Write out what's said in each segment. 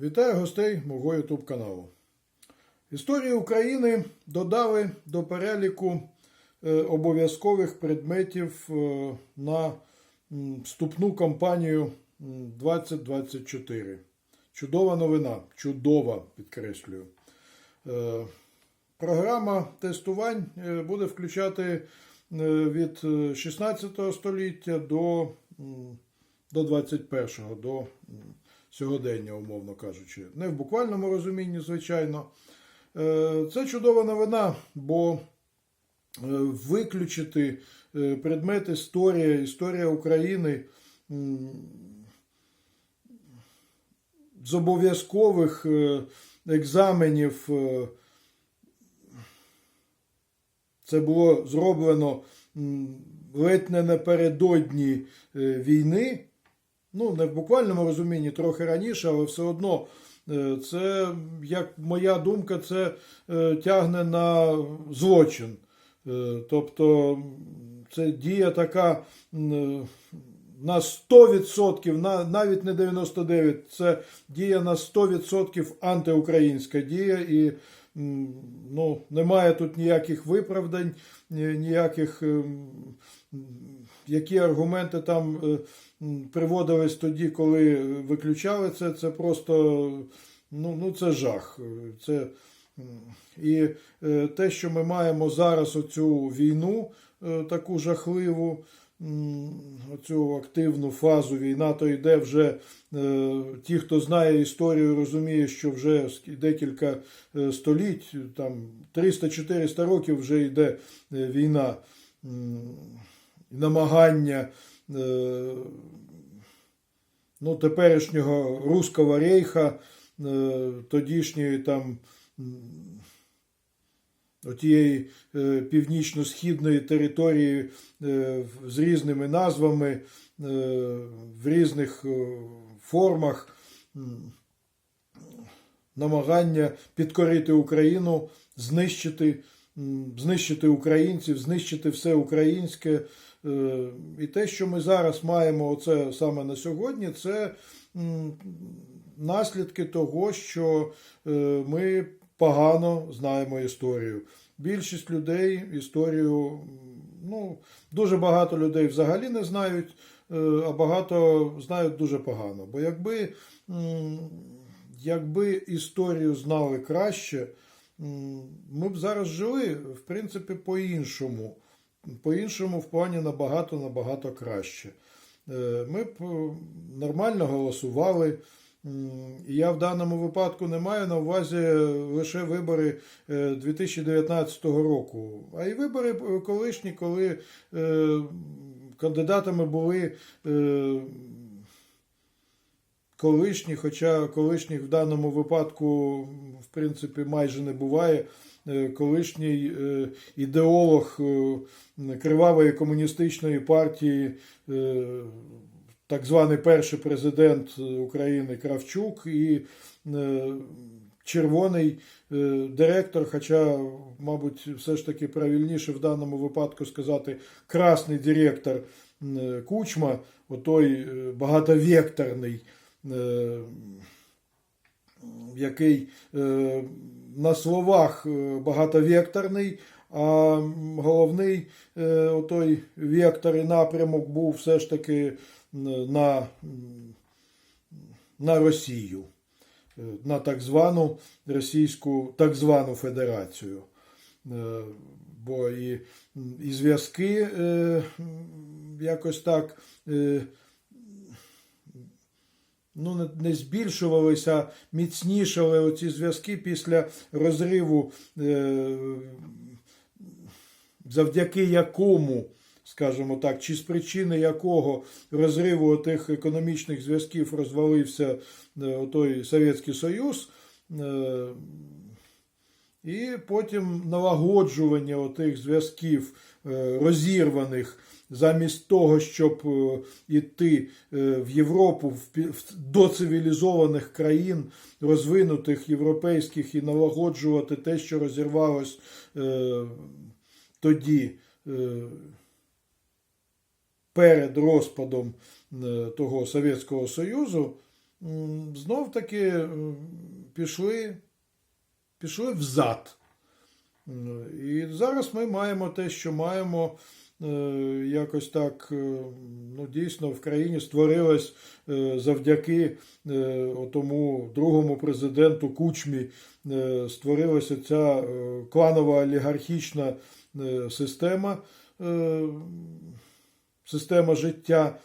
Вітаю гостей мого YouTube каналу. Історію України додали до переліку е, обов'язкових предметів е, на вступну кампанію 2024. Чудова новина. Чудова, підкреслюю. Е, Програма тестувань буде включати від е, 16 століття до, до 21-го, до сьогодення, умовно кажучи. Не в буквальному розумінні, звичайно. Е, Це чудова новина, бо е, виключити е, предмет історія, історія України з обов'язкових екзаменів. Це було зроблено ледь не напередодні війни. Ну, не в буквальному розумінні, трохи раніше, але все одно. е, Це, як моя думка, це е, тягне на злочин. Е, Тобто це дія така на 100%, на, навіть не 99%, це дія на 100% антиукраїнська дія. І ну, немає тут ніяких виправдань, ні- ніяких, ем, які аргументи там е, приводились тоді, коли виключали це. Це просто ну, ну це жах. Це, і е, те, що ми маємо зараз оцю війну, е, таку жахливу, оцю активну фазу війна, то йде вже ті, хто знає історію, розуміє, що вже декілька століть, там 300-400 років вже йде війна, намагання е, ну, теперішнього Руського рейха, е, тодішньої там м, отієї е, північно-східної території з різними назвами, в різних формах. Намагання підкорити Україну, знищити, знищити українців, знищити все українське. Е, І те, що ми зараз маємо оце саме на сьогодні, це наслідки того, що е, ми погано знаємо історію. Більшість людей історію, ну, дуже багато людей взагалі не знають, е, а багато знають дуже погано. Бо якби, якби історію знали краще, ми б зараз жили, в принципі, по-іншому. По-іншому в плані набагато набагато краще. Е, Ми б е, нормально голосували. І я в даному випадку не маю на увазі лише вибори е, 2019 року, а й вибори е, колишні, коли е, кандидатами були е, колишні, хоча колишніх в даному випадку, в принципі, майже не буває. Е, Колишній е, ідеолог е, кривавої комуністичної партії, так званий перший президент України Кравчук і червоний директор, хоча, мабуть, все ж таки правильніше в даному випадку сказати красний директор Кучма, отой багатовекторний, який е, на словах е, багатовекторний, а головний е, отой вектор і напрямок був все ж таки на, на Росію, на так звану Російську так звану Федерацію. Бо і, і зв'язки якось так. Ну, не, збільшувалися, міцнішали оці зв'язки після розриву, е, завдяки якому, скажімо так, чи з причини якого розриву тих економічних зв'язків розвалився е, той Совєтський Союз. Е, і потім налагоджування отих зв'язків розірваних замість того, щоб е, йти е, в Європу до цивілізованих країн, розвинутих європейських, і налагоджувати те, що розірвалось е, тоді. Перед розпадом того Совєтського Союзу, знов таки пішли, пішли взад. І зараз ми маємо те, що маємо. Е, Якось так, е, ну дійсно в країні створилось е, завдяки тому другому президенту Кучмі створилася ця кланова олігархічна система, система життя,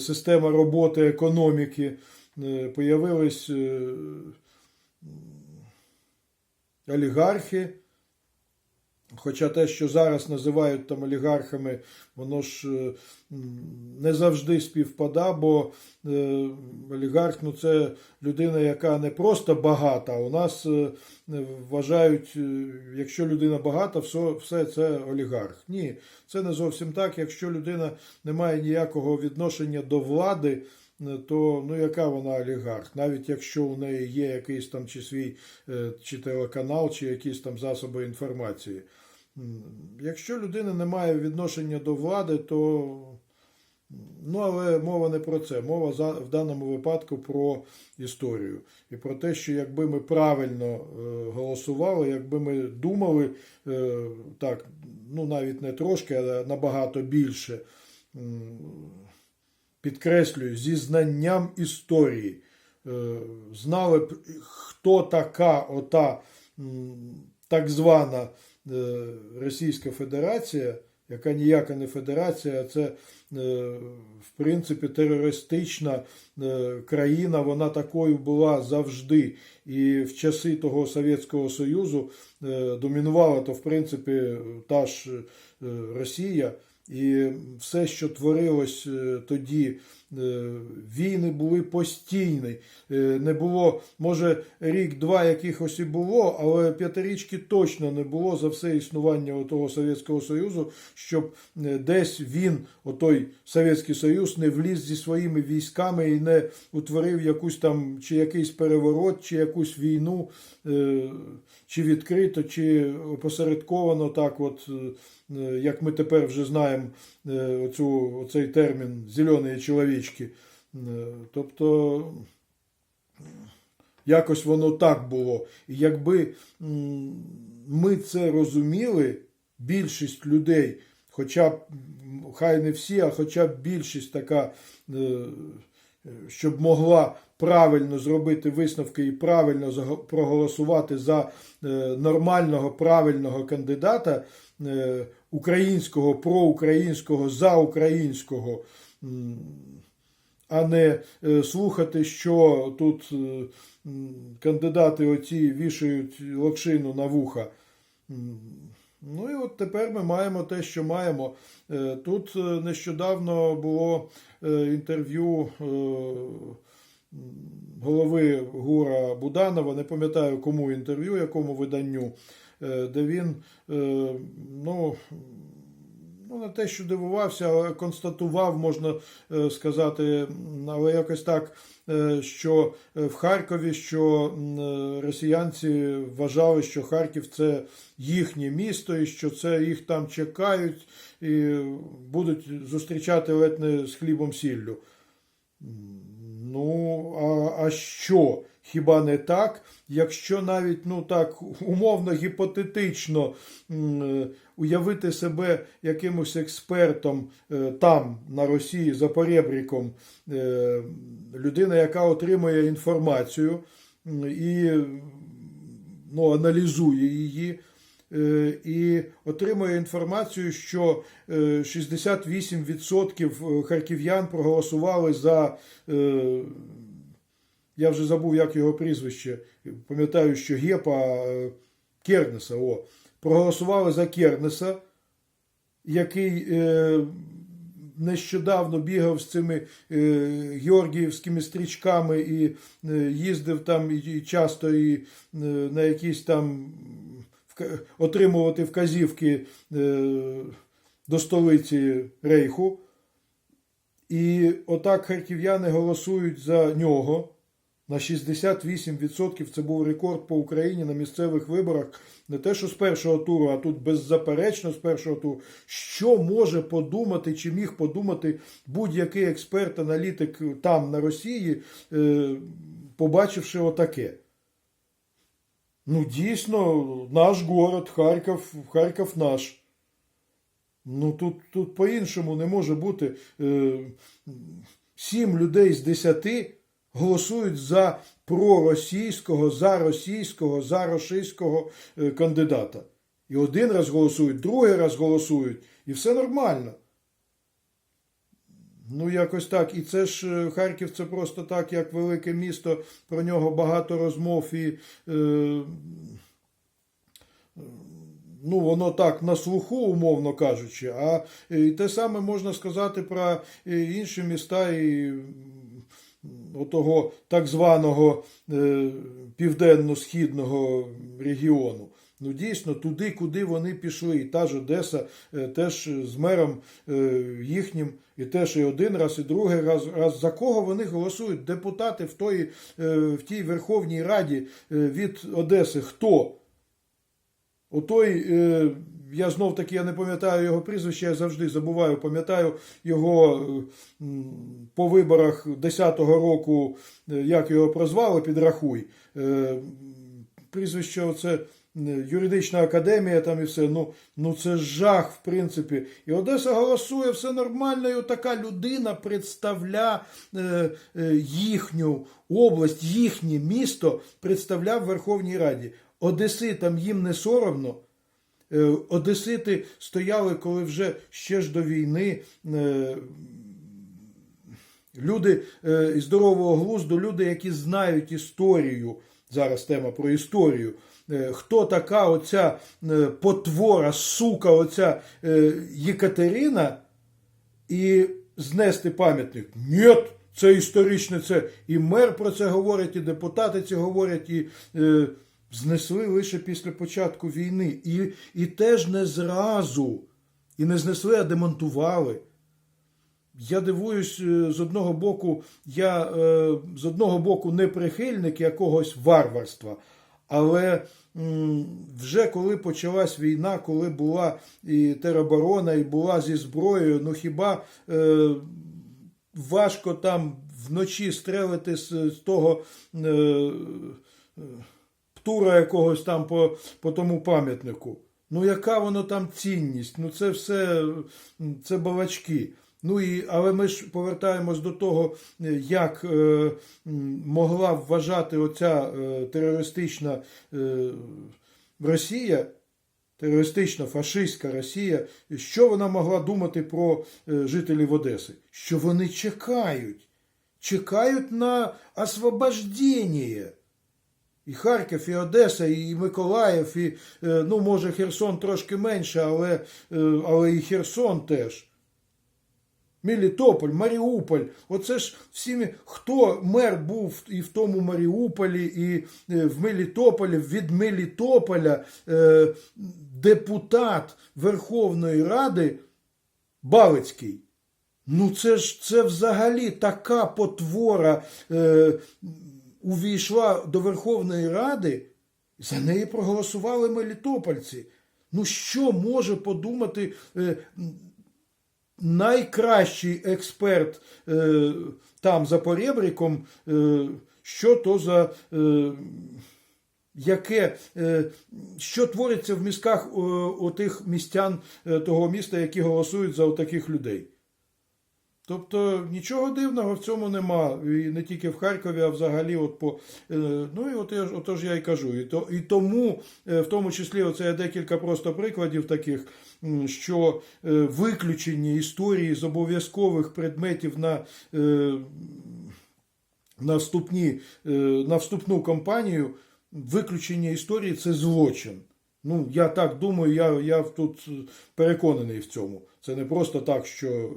система роботи економіки. Появились олігархи. Хоча те, що зараз називають там олігархами, воно ж е, не завжди співпада, бо е, олігарх ну, це людина, яка не просто багата. У нас е, вважають, якщо людина багата, все, все це олігарх. Ні, це не зовсім так. Якщо людина не має ніякого відношення до влади, то ну яка вона олігарх? Навіть якщо у неї є якийсь там чи свій чи телеканал, чи якісь там засоби інформації. Якщо людина не має відношення до влади, то ну але мова не про це. Мова за, в даному випадку про історію. І про те, що якби ми правильно е, голосували, якби ми думали е, так, ну навіть не трошки, а набагато більше. Підкреслюю, зі знанням історії. Е, Знали б, хто така ота так звана Російська Федерація, яка ніяка не федерація, а це е, в принципі терористична е, країна. Вона такою була завжди. І в часи того Совєтського Союзу е, домінувала то, в принципі, та ж е, Росія. І все, що творилось е, тоді, е, війни були постійні. Е, Не було, може, рік-два якихось і було, але п'ятирічки точно не було за все існування того Совєтського Союзу, щоб е, десь він, отой Совєтський Союз, не вліз зі своїми військами і не утворив якусь там чи якийсь переворот, чи якусь війну, е, чи відкрито, чи опосередковано так, от. Е, як ми тепер вже знаємо е, оцю, оцей термін зелені чоловічки. Е, Тобто якось воно так було. І якби ми це розуміли, більшість людей, хоча б хай не всі, а хоча б більшість така, щоб могла правильно зробити висновки і правильно проголосувати за е, нормального, правильного кандидата е, українського, проукраїнського, заукраїнського. а не е, слухати, що тут е, кандидати оці вішають локшину на вуха. Ну і от тепер ми маємо те, що маємо. Е, Тут е, нещодавно було е, інтерв'ю е, голови Гура Буданова, не пам'ятаю кому інтерв'ю, якому виданню, е, де він е, ну, ну, не те, що дивувався, але констатував, можна е, сказати, але якось так, е, що е, в Харкові, що росіянці вважали, що Харків це їхнє місто, і що це їх там чекають і будуть зустрічати ледь не з хлібом сіллю. Ну, а, а що? Хіба не так? Якщо навіть ну так умовно гіпотетично е, уявити себе якимось експертом е, там, на Росії, за поребріком, е, людина, яка отримує інформацію і ну, аналізує її. І отримує інформацію, що е, 68% харків'ян проголосували за я вже забув, як його прізвище. Пам'ятаю, що Гепа е, Кернеса. О, проголосували за Кернеса, який е, нещодавно бігав з цими е, георгіївськими стрічками і е, їздив там і, часто і е, на якісь там вка- отримувати вказівки е, до столиці Рейху. І отак харків'яни голосують за нього. На 68% це був рекорд по Україні на місцевих виборах. Не те, що з першого туру, а тут беззаперечно з першого туру. Що може подумати, чи міг подумати будь-який експерт, аналітик там на Росії, е, побачивши отаке? Ну, дійсно, наш город, Харків, Харків наш. Ну тут, тут по-іншому не може бути. Е, Сім людей з десяти голосують за проросійського, за російського, за російського е, кандидата. І один раз голосують, другий раз голосують, і все нормально. Ну, якось так. І це ж е, Харків це просто так, як велике місто, про нього багато розмов і. Е, ну, воно так на слуху, умовно кажучи, а е, те саме можна сказати про інші міста і отого так званого е, південно-східного регіону. Ну, дійсно, туди, куди вони пішли, і та ж Одеса е, теж з мером е, їхнім, і теж і один раз, і другий раз, раз за кого вони голосують? Депутати в, тої, е, в тій Верховній Раді від Одеси. Хто? Отой, я знов таки я не пам'ятаю його прізвище, я завжди забуваю, пам'ятаю його е, по виборах 10-го року, е, як його прозвали, підрахуй. Е, прізвище оце е, юридична академія там і все. Ну, ну це жах, в принципі. І Одеса голосує, все нормально, і отака людина представляє їхню область, їхнє місто представляв в Верховній Раді. Одеситам їм не соромно. Е, Одесити стояли, коли вже ще ж до війни. е, Люди е, із здорового глузду, люди, які знають історію. Зараз тема про історію. Хто така оця потвора, сука, оця Єкатерина, і знести пам'ятник. Ні, це історичне, це і мер про це говорить, і депутати це говорять, і знесли лише після початку війни. І, і теж не зразу. І не знесли, а демонтували. Я дивуюсь, е, з одного боку, я е, з одного боку не прихильник якогось варварства, але вже коли почалась війна, коли була і тероборона, і була зі зброєю, ну хіба е, важко там вночі стрелити з, того е, птура якогось там по, по тому пам'ятнику? Ну, яка воно там цінність? Ну, це все це балачки. Ну і але ми ж повертаємось до того, е, як е, могла вважати оця е, терористична е, Росія, терористична фашистська Росія, що вона могла думати про е, жителів Одеси? Що вони чекають, чекають на освобождення. І Харків, і Одеса, і Миколаїв, і, е, ну, може, Херсон трошки менше, але, е, але і Херсон теж. Мелітополь, Маріуполь. Оце ж всі, хто мер був і в тому Маріуполі, і е, в Мелітополі, від Мелітополя е, депутат Верховної Ради Балицький. Ну, це ж це взагалі така потвора е, увійшла до Верховної Ради, за неї проголосували мелітопольці. Ну, що може подумати е, найкращий експерт е, там за поребриком, е, що то за. Е, Яке, е, що твориться в мізках о, отих містян е, того міста, які голосують за таких людей? Тобто нічого дивного в цьому нема. І не тільки в Харкові, а взагалі, от по е, ну і от я отож я й кажу. І то і тому, е, в тому числі, оце є декілька просто прикладів таких, що е, виключені історії з обов'язкових предметів на. на, вступні, на вступну кампанію виключення історії це злочин. Ну, я так думаю, я, я тут переконаний в цьому. Це не просто так, що.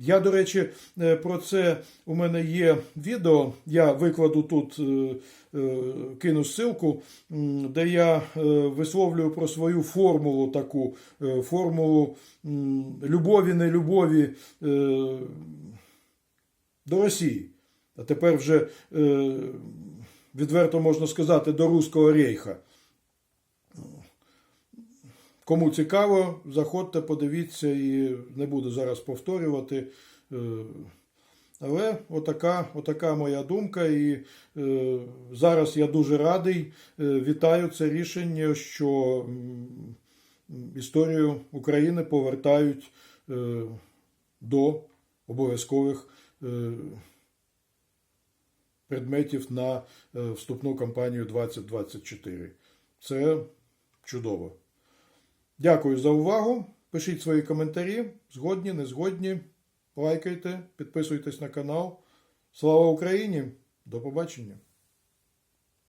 Я, до речі, е, про це у мене є відео. Я викладу тут, е, е, кину ссылку, де я висловлюю про свою формулу таку, формулу любові, нелюбові до Росії. а тепер вже відверто можна сказати до Руського рейха. Кому цікаво, заходьте, подивіться і не буду зараз повторювати. Е, Але отака, отака моя думка, і е, зараз я дуже радий, е, вітаю це рішення, що історію України повертають до обов'язкових предметів на вступну кампанію 2024. Це чудово. Дякую за увагу. Пишіть свої коментарі. Згодні, не згодні. Лайкайте, підписуйтесь на канал. Слава Україні! До побачення!